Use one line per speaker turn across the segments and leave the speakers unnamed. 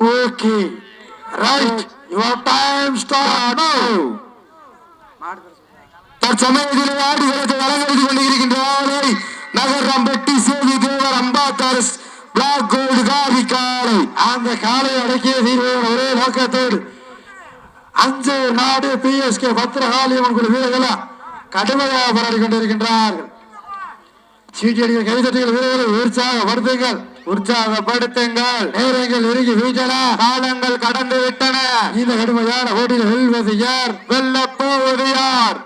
Okay right your time start now தற்சமயத்தில் ஆடுகளத்தை அலங்கரித்துக் கொண்டிருக்கின்ற ஆளை நகரம் சேவி தேவர் அம்பாத்தாரஸ் பிளாக் கோல்டு காவி காளை அந்த காலை அடக்கிய தீர்வோடு ஒரே நோக்கத்தோடு அஞ்சு நாடு பிஎஸ்கே பத்திரகாளியம்மன் குழு வீரர்களா கடுமையாக போராடி கொண்டிருக்கின்றார்கள். சீட்டியடிகள் வீரர்கள் வீரர்களை உற்சாகப்படுத்துங்கள் உற்சாகப்படுத்துங்கள். நேரங்கள் நெருங்கி விட்டன காலங்கள் கடந்து விட்டன. இந்த கடுமையான போட்டியில் வெல்வது யார்? வெல்லப் போவது யார்?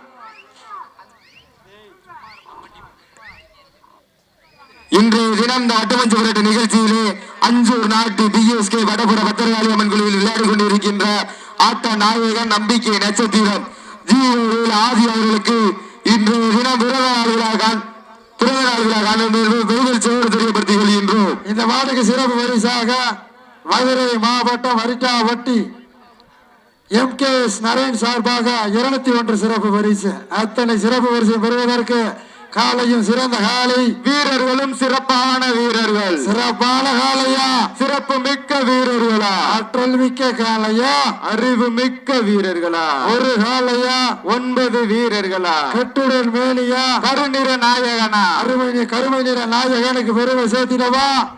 இன்றைய தினம் இந்த அட்டமஞ்சு விரட்டு நிகழ்ச்சியிலே அஞ்சூர் நாட்டு டிஎஸ்கே வடபுற பத்திரகாளி அம்மன் குழுவில் விளையாடி கொண்டிருக்கின்ற ஆட்ட நாயகன் நம்பிக்கை நட்சத்திரம். ஜீவவேல் ஆதி அவர்களுக்கு இன்றைய தினம் பிறந்த நாள் விழா காணும் தெரியப்படுத்திக் கொள்கின்றோம். இந்த மாட்டுக்கு சிறப்பு பரிசாக மதுரை மாவட்டம் வரிட்டா வட்டி எம் கே எஸ் நரேன் சார்பாக இருநூத்தி ஒன்று சிறப்பு பரிசு அத்தனை சிறப்பு பரிசு பெறுவதற்கு காலையும் சிறந்த காலை. வீரர்களும் சிறப்பான வீரர்கள். சிறப்பான காலையா? சிறப்பு மிக்க வீரர்களா? ஆற்றல் மிக்க காலையா? அறிவு மிக்க வீரர்களா? ஒரு காலையா? ஒன்பது வீரர்களா? கட்டுடன் மேலியா கருநிற நாயகனா? அருமை கருமை நிற நாயகனுக்கு பெருமை சேர்த்திடவா?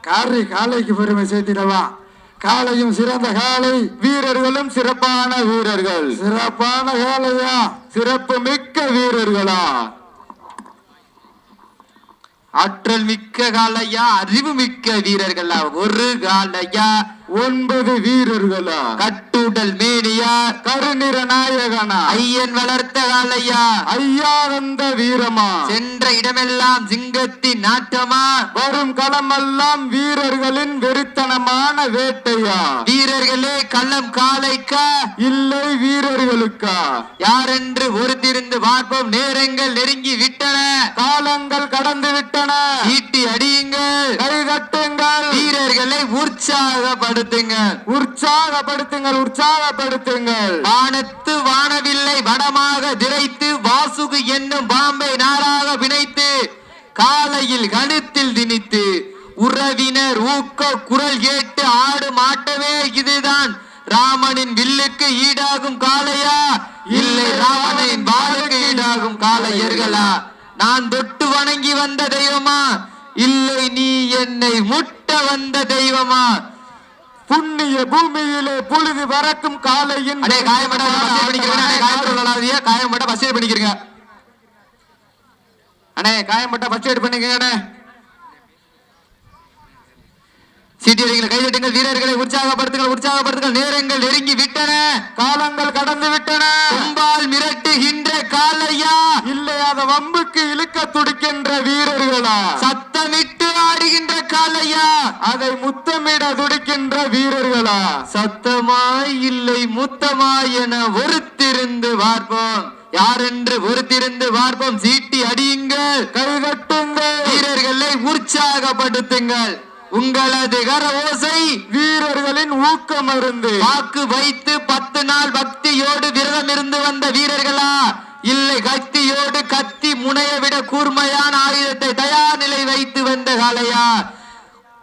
காரி காலைக்கு பெருமை சேர்த்திடவா? காலையும் சிறந்த காலை. வீரர்களும் சிறப்பான வீரர்கள். சிறப்பான காலையா? சிறப்பு மிக்க வீரர்களா?
ஆற்றல் மிக்க காலையா அறிவு மிக்க வீரர்களா? ஒரு காலையா
ஒன்பது வீரர்களா?
கட்டுடல் மேனியா?
கருநிற நாயகனா?
ஐயன் வளர்த்த காலையா
ஐயானந்த வீரமா?
சென்ற இடமெல்லாம் சிங்கத்தின் நாட்டமா
வரும் களமெல்லாம் வீரர்களின் வெறித்தனமான வேட்டையா?
வீரர்களே களம் காலைக்கா
இல்லை வீரர்களுக்கா?
யாரென்று ஒருத்திருந்து பார்ப்போம். நேரங்கள் நெருங்கி விட்டன.
காலங்கள் கடந்து விட்டன.
ஈட்டி அடியுங்கள்.
கைதட்டுங்கள்
வீரர்களை உற்சாகப்படுத்துங்கள்
உற்சாகப்படுத்துங்கள் உற்சாகப்படுத்துங்கள்.
வானத்து வானவில்லை வடமாக திரைத்து வாசுகு என்னும் பாம்பை நாராக பிணைத்து காலையில் கணுத்தில் திணித்து உறவினர் ஊக்க குரல் கேட்டு ஆடும் ஆட்டமே இதுதான். ராமனின் வில்லுக்கு ஈடாகும் காளையா? இல்லை ராவணனின் வாளுக்கு ஈடாகும் காளையர்களா? நான் தொட்டு வணங்கி வந்த தெய்வமா? இல்லை நீ என்னை முட்ட வந்த தெய்வமா?
புண்ணிய பூமியிலே புழுதி பறக்கும் காலையின்
அடே காயம்பட்ட பஸ் காயம்பட்ட பஸ் பண்ணிக்கிறீங்க அண்ணே காயம்பட்ட பஸ் எய்ட் பண்ணிக்கங்க அண்ணே சீட்டியடிகளை கைதட்டுங்கள் வீரர்களை உற்சாகப்படுத்துங்கள் உற்சாகப்படுத்துங்கள். நேரங்கள் நெருங்கி விட்டன
காலங்கள் கடந்து விட்டன.
கும்பால் மிரட்டுகின்ற காலையா?
இல்லை அத வம்புக்கு இழுக்க துடிக்கின்ற வீரர்களா?
சத்தமிட்டு ஆடுகின்ற காலையா?
அதை முத்தமிட துடிக்கின்ற வீரர்களா?
சத்தமாய் இல்லை முத்தமாய் என ஒருத்திருந்து பார்ப்போம். யாரென்று ஒருத்திருந்து பார்ப்போம்? சீட்டி அடியுங்கள்.
கைதட்டுங்கள்
வீரர்களை உற்சாகப்படுத்துங்கள். உங்களது கர ஓசை
வீரர்களின் ஊக்கம் மருந்து
வாக்கு வைத்து பத்து நாள் பக்தியோடு விரதம் இருந்து வந்த வீரர்களா? இல்லை கத்தியோடு கத்தி முனைய விட கூர்மையான ஆயுதத்தை தயார் நிலை வைத்து வந்த காளையா?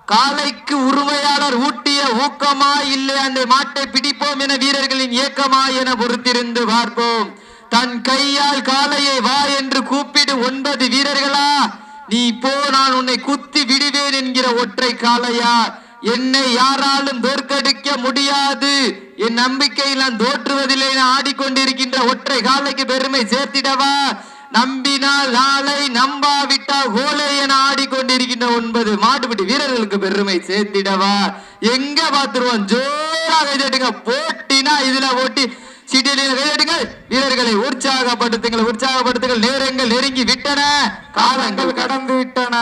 காளைக்கு உரிமையாளர் ஊட்டிய ஊக்கமா இல்லை அந்த மாட்டை பிடிப்போம் என வீரர்களின் இயக்கமா என பொறுத்திருந்து பார்ப்போம். தன் கையால் காளையை வா என்று கூப்பிடு ஒன்பது வீரர்களா? நீ போ நான் உன்னை குத்தி விடுவேன் என்கிற ஒற்றை காலையா என்னை யாராலும் தோற்கடிக்க முடியாது. என் நம்பிக்கையில் நான் தோற்றுவதில்லை. என ஆடிக்கொண்டிருக்கின்ற ஒற்றை காலைக்கு பெருமை சேர்த்திடவா? நம்பினால் நாளை நம்பாவிட்டால் ஓலை என ஆடிக்கொண்டிருக்கின்ற ஒன்பது மாட்டுப்பட்டி வீரர்களுக்கு பெருமை சேர்த்திடவா? எங்க பாத்துருவோம் ஜோராக போட்டினா இதுல ஓட்டி சீட்டியடிகள் கைதட்டுங்கள் வீரர்களை உற்சாகப்படுத்துங்கள். உற்சாகப்படுத்துங்கள். நேரங்கள் நெருங்கி விட்டன. காலங்கள்
கடந்து விட்டன.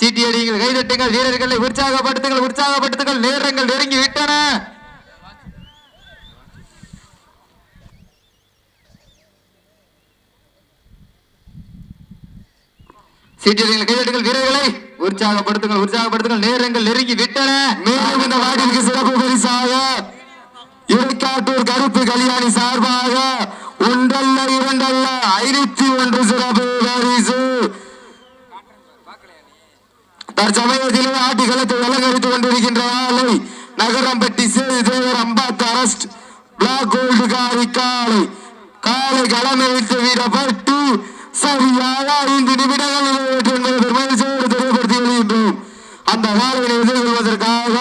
சீட்டியடிகள் கைதட்டுங்கள். வீரர்களை உற்சாகப்படுத்துங்கள். உற்சாகப்படுத்துங்கள். நேரங்கள் நெருங்கி விட்டன. சீட்டியடிகள் கைதட்டுங்கள். வீரர்களை உற்சாகப்படுத்துங்கள். உற்சாகப்படுத்துங்கள். நேரங்கள் நெருங்கி விட்டன.
மேலும் இந்த வார்டிற்கு சிறப்பு பரிசாக இருக்காட்டூர் கருப்பு கல்யாணி சார்பாக ஒன்றல்ல இரண்டல்ல ஐநூத்தி ஒன்று சிறப்பு பரிசு தற்சமயத்திலே ஆட்டி களத்தை அலங்கரித்துக் கொண்டிருக்கின்ற ஆளை நகரம்பட்டி சேது தேவர் அம்பாத்து அரஸ்ட் பிளாக் கோல்டு காரி காலை. காலை களமை விட்டு வீரப்பட்டு சரியாக ஐந்து நிமிடங்கள் நிறைவேற்று என்பதை தெரியப்படுத்தி வருகின்றோம் அந்த வாழ்வினை எதிர்கொள்வதற்காக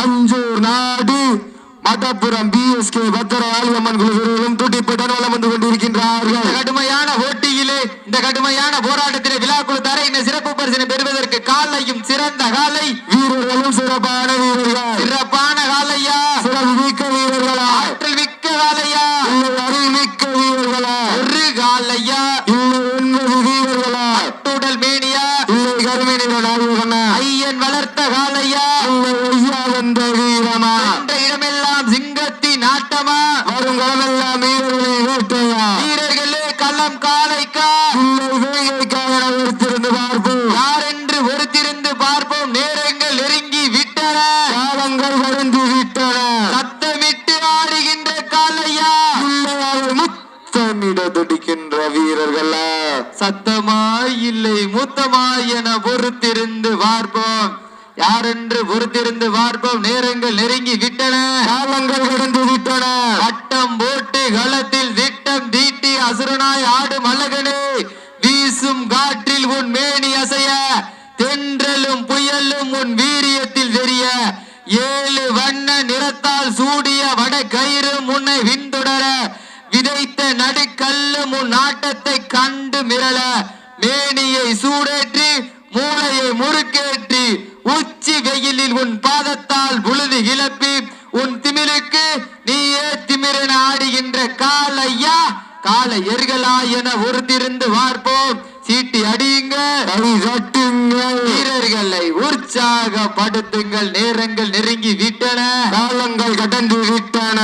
அஞ்சூர் நாடு மடப்புறம் பிஎஸ்கே பத்திர ஆலியம்மன் குழு வீரர்களும் துட்டிப்பட்டு வளம் வந்து கொண்டிருக்கின்றார்கள்.
கடுமையான போட்டியிலே இந்த கடுமையான போராட்டத்திலே விழாக்குழு தர இந்த சிறப்பு பரிசினை பெறுவதற்கு காலையும் சிறந்த காலை.
வீரர்களும் சிறப்பான வீரர்கள்.
சிறப்பான காலையா?
சிறப்பு மிக்க வீரர்களா?
ஆற்றல் மிக்க காலையா?
அறிவு மிக்க வீரர்களா?
ஒரு காலையா
இல்லை ஒன்பது வீரர்களா
உடல் மேனியா
இல்லை கருமினிட நாயகனா
ஐயன் வளர்த்த காலையா
இல்லை ஐயா வந்த வீரமா
இடமெல்லாம் சிங்கத்தின் ஆட்டமா
வரும் களமெல்லாம்
வீரர்களே களம் காலைக்கா
இல்லை ஒருத்திருந்து பார்ப்போம்.
யார் என்று ஒருத்திருந்து பார்ப்போம்? நேரங்கள் நெருங்கி விட்டன.
காலங்கள் வருந்து விட்டன.
சத்தமிட்டு ஆடுகின்ற காலையா
அவர் முத்தமிட துடிக்கின்ற வீரர்களா?
சத்தமாய் இல்லை மூத்தமாய் என பொறுத்திருந்து பார்ப்போம். யாரென்று பொறுத்திருந்து பார்ப்போம். நேரங்கள் நெருங்கி விட்டன.
காலங்கள் கடந்து விட்டன.
வட்டம் போட்டு களத்தில் திட்டம் தீட்டி அசுரனாய் ஆடும் அழகனே வீசும் காற்றில் உன் மேனி அசைய தென்றலும் புயலும் உன் வீரியத்தில் தெரிய ஏழு வண்ண நிறத்தால் சூடிய வட கயிறு முன்னை விண்தொடர விதைத்த நடுக்கல்லும் உன் ஆட்டத்தை கண்டு மிரள மேனியை சூடேற்றி மூளையை முறுக்கேற்றி உச்சி வெயிலில் உன் பாதத்தால் புழுதி கிளப்பி உன் திமிருக்கு நீயே திமிரென ஆடுகின்ற காலையா காலை எர்களா என ஒருத்திருந்து பார்ப்போம் சீட்டி அடியுங்க.
தட்டுங்கள்
வீரர்களை உற்சாகப்படுத்துங்கள் நேரங்கள் நெருங்கி விட்டன.
காலங்கள் கடந்து விட்டன.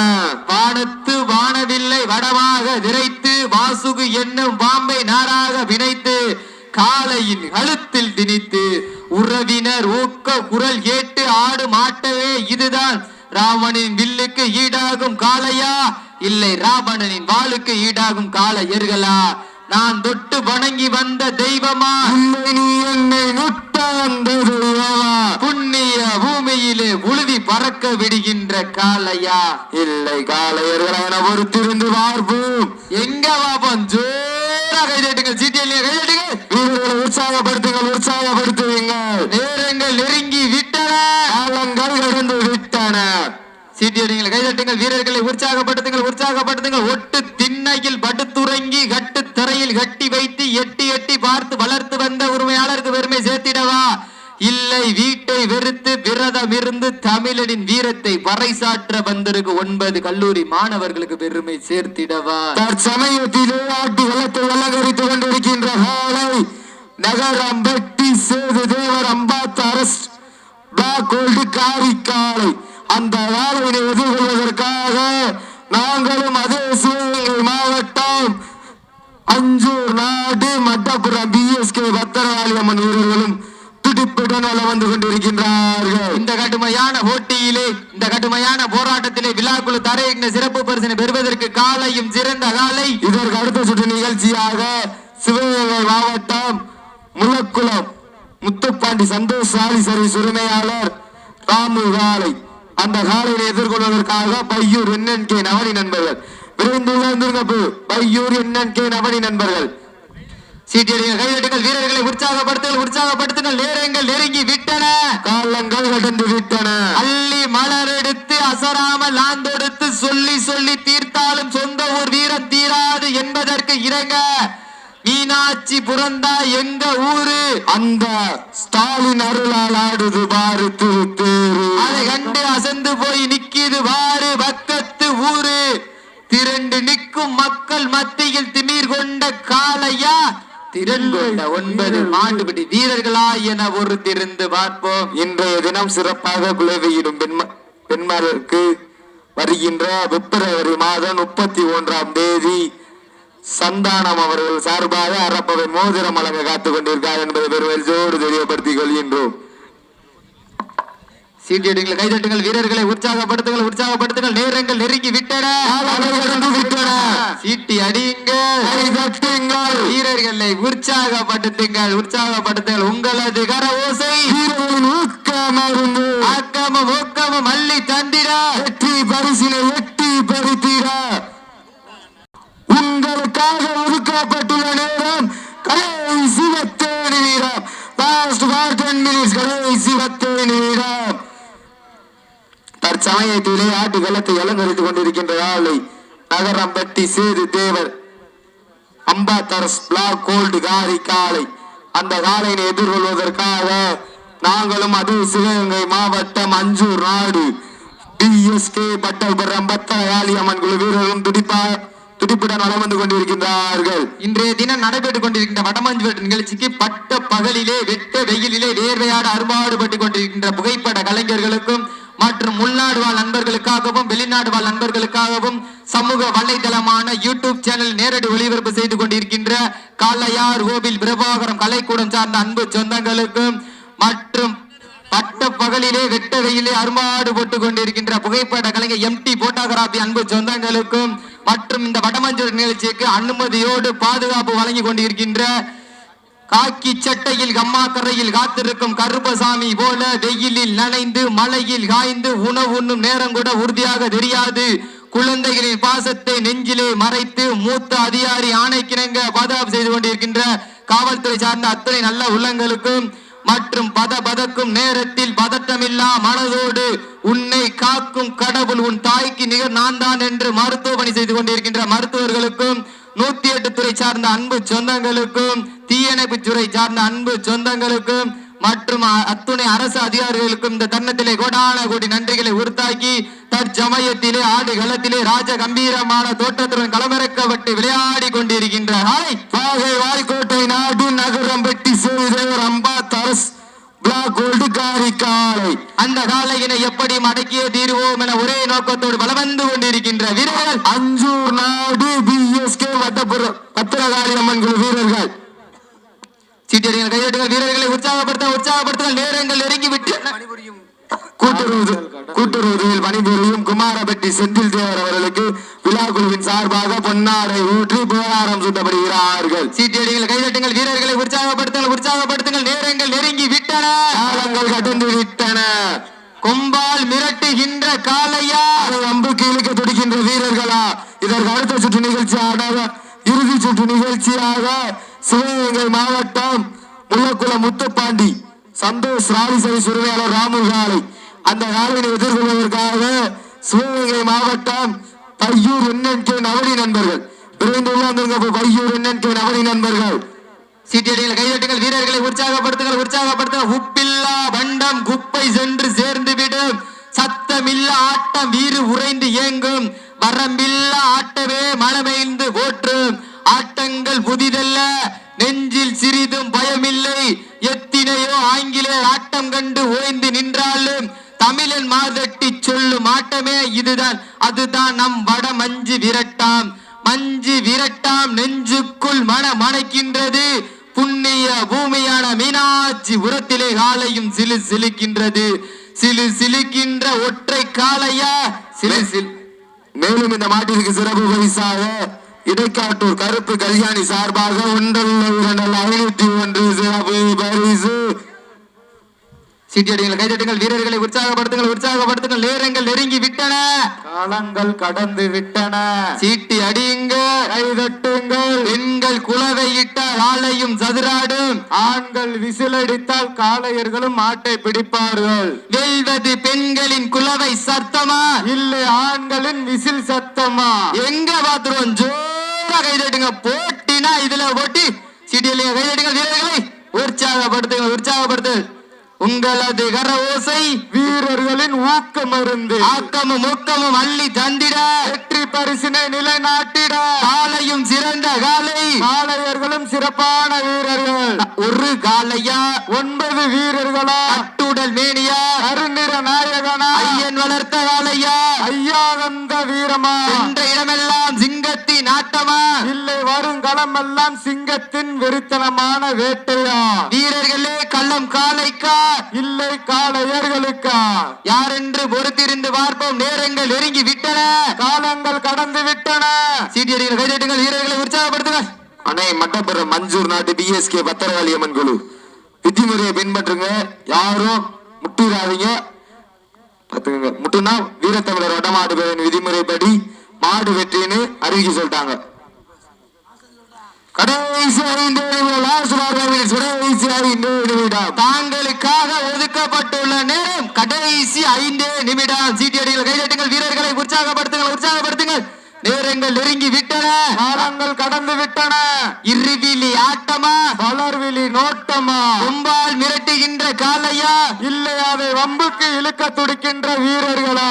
வானத்து வானவில்லை வடமாக விரைத்து வாசுகு என்னும் பாம்பை நாராக வினைத்து காலையின் கழுத்தில் திணித்து உறவினர் ஊக்க குரல் கேட்டு ஆடும் ஆட்டவே இதுதான். ராவணின் வில்லுக்கு ஈடாகும் காளையா? இல்லை ராவணனின் வாளுக்கு ஈடாகும் காளை எர்களா? நான் தொட்டு வணங்கி வந்த தெய்வமா?
என்னை நுட்ட வந்த
புண்ணிய பூமியிலே உழுதி பறக்க விடுகின்ற காளையா?
இல்லை காலையர்களா என பொறுத்திருந்து பார்ப்போம்
எங்க பாப்போம் ஜோரா கைதட்டுங்க சீட்டியல் கைதட்டுங்க
உற்சாகப்படுத்துங்கள் உற்சாகப்படுத்துவீங்கள் காலங்கள் விட்டனர். விட்டன
சீட்டியடிங்கள் கைதட்டுங்கள் வீரர்களை உற்சாகப்படுத்துங்கள் உற்சாகப்படுத்துங்கள். ஒட்டு திண்ணையில் படுத்துறங்கி கட்டு தரையில் கட்டி வைத்து எட்டி எட்டி பார்த்து வளர்த்து வந்த உரிமையாளருக்கு பெருமை சேர்த்திடவா? இல்லை வீட்டை வெறுத்து விரதம் இருந்து தமிழனின் வீரத்தை பறைசாற்ற வந்திருக்கு ஒன்பது கல்லூரி மாணவர்களுக்கு பெருமை சேர்த்திடவா?
தற்சமயத்திலே ஆட்டு வளத்தை அலங்கரித்துக் கொண்டிருக்கின்ற நகரம் வெட்டி சேது தேவர் அம்பாத்து அரசு பிளாக் கோல்டு அந்த காலையினை எதிர்கொள்வதற்காக நாங்களும் அதே சிவகங்கை மாவட்டம் அஞ்சூர் நாடு மட்டப்புறம் பிஎஸ்கே பத்திரகாளியம்மன் வீரர்களும் துடிப்புடன் வந்து கொண்டிருக்கின்றார்கள்.
இந்த கடுமையான போட்டியிலே இந்த கடுமையான போராட்டத்திலே விழாக்குழு தரையின சிறப்பு பரிசினை பெறுவதற்கு காலையும் சிறந்த காலை.
இதற்கு அடுத்த சுற்று நிகழ்ச்சியாக சிவகங்கை மாவட்டம் முலக்குளம் முத்துப்பாண்டி சந்தோஷ் சாலி சர்வீஸ் உரிமையாளர் ராமு காலை. அந்த காலையை எதிர்கொள்வதற்காக பையூர் என்என் கே நவனி நண்பர்கள். விரைந்து உயர்ந்திருங்கப்பு பையூர் என்என் கே நவனி நண்பர்கள்.
சீட்டியடிகள் கைதட்டுங்கள் வீரர்களை உற்சாகப்படுத்துங்கள் உற்சாகப்படுத்துங்கள். நேரங்கள் நெருங்கி விட்டன.
காலங்கள் கடந்து விட்டன.
அள்ளி மலர் எடுத்து அசராமல் ஆந்தொடுத்து சொல்லி சொல்லி தீர்த்தாலும் சொந்த ஊர் வீரம் தீராது என்பதற்கு இறங்க மீனாட்சி புறந்தா எங்க ஊரு?
அந்த ஸ்டாலின் அருளால் ஆடுது பாரு திருத்தேரு.
அதை கண்டு அசந்து போய் நிக்கிது வாரு பக்கத்து ஊரு. திரண்டு நிற்கும் மக்கள் மத்தியில் திமிர் கொண்ட காளையா? திறன் கொண்ட ஒன்பது மாண்டுபிடி வீரர்களா என ஒரு திருந்து பார்ப்போம்.
இன்றைய தினம் சிறப்பாக குலவையிடும் பெண்ம பெண்மார்களுக்கு வருகின்ற பிப்ரவரி மாதம் முப்பத்தி ஒன்றாம் தேதி சந்தானம் அவர்கள் சார்பாக அரப்பவன் மோதிரம் வழங்க காத்துக் கொண்டிருக்கார் என்பதை பெருமகிழ்ச்சியோடு தெரியப்படுத்திக் கொள்கின்றோம்.
சீட்டியடிகள் கைதட்டுங்கள் வீரர்களை உற்சாகப்படுத்துங்கள் உற்சாகப்படுத்துங்கள் நேரங்கள் நெருங்கி விட்டன. சீட்டி அடியுங்க
கை தட்டுங்கள்.
வீரர்களை உற்சாகப்படுத்துங்கள் உற்சாகப்படுத்துங்கள். உங்களது கர ஓசை
வீரர்களின் ஊக்கமருந்து
ஆக்கமும் ஊக்கமும் அள்ளி தந்திட
வெற்றி பரிசினை எட்டி பறித்தீர உங்களுக்காக ஒதுக்கப்பட்டுள்ள நேரம் கடைசி பத்து நிமிடம் லாஸ்ட் ஃபார் டென் மினிட்ஸ் கடைசி பத்து நிமிடம் தற்சமயத்திலே ஆட்டுக்களத்தை அலங்கரித்துக் கொண்டிருக்கின்ற ஆளை நகரம்பட்டி சேது தேவர் அம்பாத்தரஸ் பிளாக் கோல்டு காரி காளை அந்த காளையினை எதிர்கொள்வதற்காக நாங்களும் அது சிவகங்கை மாவட்டம் அஞ்சூர் நாடு. டிஎஸ்கே பட்டபுரம் பத்தகாளி அம்மன் குழு வீரர்களும் துடிப்பா துடிப்புடன் வளம் வந்து கொண்டிருக்கின்றார்கள்.
இன்றைய தினம் நடைபெற்றுக் கொண்டிருக்கின்ற வடமஞ்சுவட்டு நிகழ்ச்சிக்கு பட்ட பகலிலே வெட்ட வெயிலிலே வேர்வையாட அறுபாடுபட்டுக் கொண்டிருக்கின்ற புகைப்பட கலைஞர்களுக்கும் மற்றும் உள்நாடு வாழ் நண்பர்களுக்காகவும் வெளிநாடு வாழ் நண்பர்களுக்காகவும் சமூக வலைதளமான யூடியூப் சேனல் நேரடி ஒளிபரப்பு செய்து கொண்டிருக்கின்ற காளையார் கோவில் பிரபாகரம் கலைக்கூடம் சார்ந்த அன்பு சொந்தங்களுக்கும் மற்றும் பட்ட பகலிலே வெட்ட வெயிலே அரும்பாடு போட்டு கொண்டிருக்கின்ற புகைப்பட கலைஞர் எம்டி போட்டோகிராபி அன்பு சொந்தங்களுக்கும் மற்றும் இந்த வடமஞ்சள் நிகழ்ச்சிக்கு அனுமதியோடு பாதுகாப்பு வழங்கி கொண்டிருக்கின்ற காக்கி சட்டையில் கம்மா கரையில் காத்திருக்கும் கருப்பசாமி போல வெயிலில் நனைந்து மலையில் காய்ந்து உணவு உண்ணும் நேரம் கூட உறுதியாக தெரியாது. குழந்தைகளின் பாசத்தை நெஞ்சிலே மறைத்து மூத்த அதிகாரி ஆணைக்கிணங்க பாதுகாப்பு செய்து கொண்டிருக்கின்ற காவல்துறை சார்ந்த அத்தனை நல்ல உள்ளங்களுக்கும் மற்றும் பத பதக்கும் நேரத்தில் பதட்டமில்லா மனதோடு உன்னை காக்கும் கடவுள் உன் தாய்க்கு நிகர் நான் தான் என்று மருத்துவ பணி செய்து கொண்டிருக்கின்ற மருத்துவர்களுக்கும் நூத்தி எட்டு துறை சார்ந்த அன்பு சொந்தங்களுக்கும் தீயணைப்பு துறை சார்ந்த அன்பு சொந்தங்களுக்கும் மற்றும் அத்துணை அரசு அதிகாரிகளுக்கும் இந்த தருணத்திலே கோடான கோடி நன்றிகளை உறுத்தாக்கி தற்சமயத்திலே ஆடு களத்திலே ராஜ கம்பீரமான தோற்றத்துடன் களமிறக்கப்பட்டு விளையாடி கொண்டிருக்கின்ற
வாய்க்கோட்டை நாடு நகரம்பட்டி சேதுதேவர் அம்பாத்தரஸ் பிளாக் கோல்டு
அந்த காலையினை எப்படி மடக்கிய தீருவோம் என ஒரே நோக்கத்தோடு பலம் வந்து கொண்டிருக்கின்ற வீரர்கள்
அஞ்சு நாடு பிஎஸ்கே வட்டப்புறம் அம்மன் குழு வீரர்கள்.
சீட்டியடிகள் கையெட்டுகள் வீரர்களை உற்சாகப்படுத்த உற்சாகப்படுத்த நேரங்கள் நெருங்கி விட்டு
கூட்டுறவு கூட்டுறவுத்துறையில் பணிபுரியும் குமாரபட்டி செந்தில் தேவர் அவர்களுக்கு விழா குழுவின் சார்பாக பொன்னாடை ஊற்றி புகழாரம் சூட்டப்படுகிறார்கள்.
சீட்டியடிகள் கைதட்டுங்கள் வீரர்களை உற்சாகப்படுத்துங்கள் உற்சாகப்படுத்துங்கள் நேரங்கள் நெருங்கி விட்டன
காலங்கள் கடந்து விட்டன
கொம்பால் மிரட்டுகின்ற
அதை அம்புக்கு இழுக்க துடிக்கின்ற வீரர்களா? இதற்கு அடுத்த சுற்று நிகழ்ச்சியாக இறுதி சுற்று நிகழ்ச்சியாக சிவகங்கை மாவட்டம் முள்ளக்குளம் முத்துப்பாண்டி சந்தோஷ் ராலிசரி சுருவையாளர் ராமு காலை. அந்த காலையை எதிர்கொள்வதற்காக சிவகங்கை மாவட்டம் பையூர் என்என்கே நவனி நண்பர்கள். விரைந்து உள்ளாந்துங்க பையூர் என்என்கே நவனி நண்பர்கள்.
சீட்டியடிகள் கைதட்டுங்கள் வீரர்களை உற்சாகப்படுத்துங்கள் உற்சாகப்படுத்துங்கள். உப்பில்லா வண்டம் குப்பை சென்று சேர்ந்து விடும். சத்தமில்ல ஆட்டம் வீறு உறைந்து இயங்கும். வரம்பில்லா ஆட்டமே மனமைந்து ஓற்று ஆட்டங்கள் புதிதல்ல. நெஞ்சில் சிறிதும் பயமில்லை. எத்தினையோ ஆங்கிலேயர் ஆட்டம் கண்டு ஓய்ந்து நின்றாலும் தமிழன் மாதட்டி சொல்லும் ஆட்டமே இதுதான். அதுதான் நம் வட மஞ்சு விரட்டாம். மஞ்சு விரட்டாம் நெஞ்சுக்குள் மன மணக்கின்றது. புண்ணிய பூமியான மீனாட்சி உரத்திலே காலையும் சிலு சிலுக்கின்றது. சிலு சிலுக்கின்ற ஒற்றை காலையா சிலு சிலு.
மேலும் இந்த மாட்டிற்கு சிறப்பு பரிசாக இடைக்காட்டூர் கருப்பு கல்யாணி சார்பாக ஒன்றல்ல இரண்டல்ல ஐநூத்தி ஒன்று சிறப்பு பரிசு.
சீட்டியடிகள் கைதட்டுங்கள் வீரர்களை உற்சாகப்படுத்துங்கள் உற்சாகப்படுத்துங்கள். நேரங்கள் நெருங்கி விட்டன.
காலங்கள் கடந்து விட்டன.
சீட்டி அடியுங்க
கைதட்டுங்கள்.
பெண்கள் குலவை இட்டால் ஆலையும் சதுராடும்.
ஆண்கள் விசிலடித்தால் காளையர்களும் ஆட்டை பிடிப்பார்கள்.
வெல்வது பெண்களின் குலவை சத்தமா?
இல்லை ஆண்களின் விசில் சத்தமா?
எங்க பாத்துருவோம் ஜோரா கைதட்டுங்க. போட்டினா இதுல போட்டி சீட்டியில கைதட்டுங்க வீரர்களை உற்சாகப்படுத்துங்க உற்சாகப்படுத்து உங்களது கர ஓசை
வீரர்களின் ஊக்கம் மருந்து
ஆக்கமும் ஊக்கமும் அள்ளி தந்திட.
வெற்றி பரிசினை நிலைநாட்டிட.
காலையும் சிறந்த காலை.
காளையர்களும் சிறப்பான வீரர்கள்.
ஒரு காலையா?
ஒன்பது வீரர்களா?
அட்டுடல் மேனியா?
கருநிற நாயகனா?
ஐயன் வளர்த்த காலையா?
ஐயானந்த வீரமா?
என்ற இடமெல்லாம் சிங்கத்தின் ஆட்டமா?
இல்லை வரும் களமெல்லாம் சிங்கத்தின் வெறித்தனமான வேட்டையா?
வீரர்களே கள்ளம் காலைக்கா
இல்லை காளையர்களுக்கா?
யார் என்று பொறுத்திருந்து பார்ப்போம். நேரங்கள் நெருங்கி விட்டன.
காலங்கள் கடந்து விட்டன.
சீட்டியடிகள் கைதட்டுங்கள் வீரர்களை உற்சாகப்படுத்துங்கள்.
அணை மட்டப்புறம் மஞ்சூர் நாட்டு பிஎஸ்கே பத்திரகாளி அம்மன் குழு. விதிமுறையை பின்பற்றுங்க. யாரும் முட்டிடாதீங்க. பார்த்துக்கங்க. முட்டுனா வீரத்தமிழர் வடமாடு விதிமுறைப்படி மாடு வெற்றின்னு அறிவிக்க சொல்லிட்டாங்க. கடைசி ஐந்து
தாங்களுக்காக ஒதுக்கப்பட்டுள்ள நேரம் கடைசி ஐந்து நிமிடம். சீட்டியடிகள் கைதட்டுங்கள் வீரர்களை உற்சாகப்படுத்துங்கள் உற்சாகப்படுத்துங்கள். நேரங்கள் நெருங்கி விட்டன
காலங்கள் கடந்து விட்டன
இருவிழி ஆட்டமா?
வளர்விழி நோட்டமா?
கும்பால் மிரட்டுகின்ற காலையா
இல்லை அதை வம்புக்கு இழுக்க துடிக்கின்ற வீரர்களா?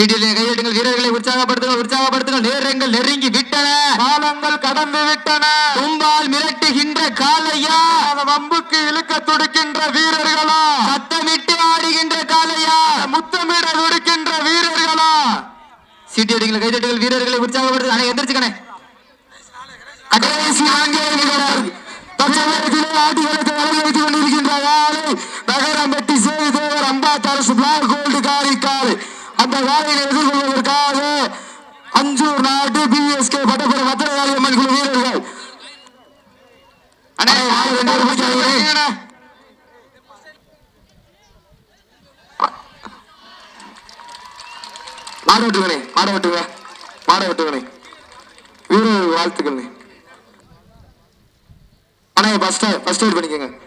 சீட்டியடிகள் கைதட்டுங்கள் வீரர்களை உற்சாகப்படுத்துங்கள் உற்சாகப்படுத்துங்கள். நேரங்கள் நெருங்கி விட்டன.
காலங்கள் கடந்து விட்டன.
கும்பால் மிரட்டுகின்ற காலையா
வம்புக்கு இழுக்க துடிக்கின்ற வீரர்களா?
சத்தமிட்டு ஆடுகின்ற காலையா
முத்தமிட துடிக்கின்ற வீரர்களா?
சீட்டியடிகள் கைதட்டுங்கள் வீரர்களை உற்சாகப்படுத்து அணை எந்திரிச்சுக்கணே
கடைசி நான்கே நிமிடம் தற்சமயத்திலே ஆட்டுகளுக்கு வழங்கி வைத்துக் கொண்டிருக்கின்ற யாழை நகரம்பட்டி சேவி தேவர் அம்பா அரசு பிளாக் கோல்டு காரிக்கால் அந்த வேலையை எதிர்கொள்வதற்காக அஞ்சூர் நாட்டு பிஎஸ்கே பட்டப்புற மத்திரகாளி அம்மன் குழு வீரர்கள்
அண்ணே
ஆளு ரெண்டு பேரும் பிடிக்காதீங்க. விட்டுக்கணே பாட மாட விட்டுங்க மாட விட்டுங்கண்ணே வீரர் வாழ்த்துக்கண்ணே அண்ணா ஃபர்ஸ்ட் ஃபர்ஸ்ட் எய்ட் பண்ணிக்கோங்க.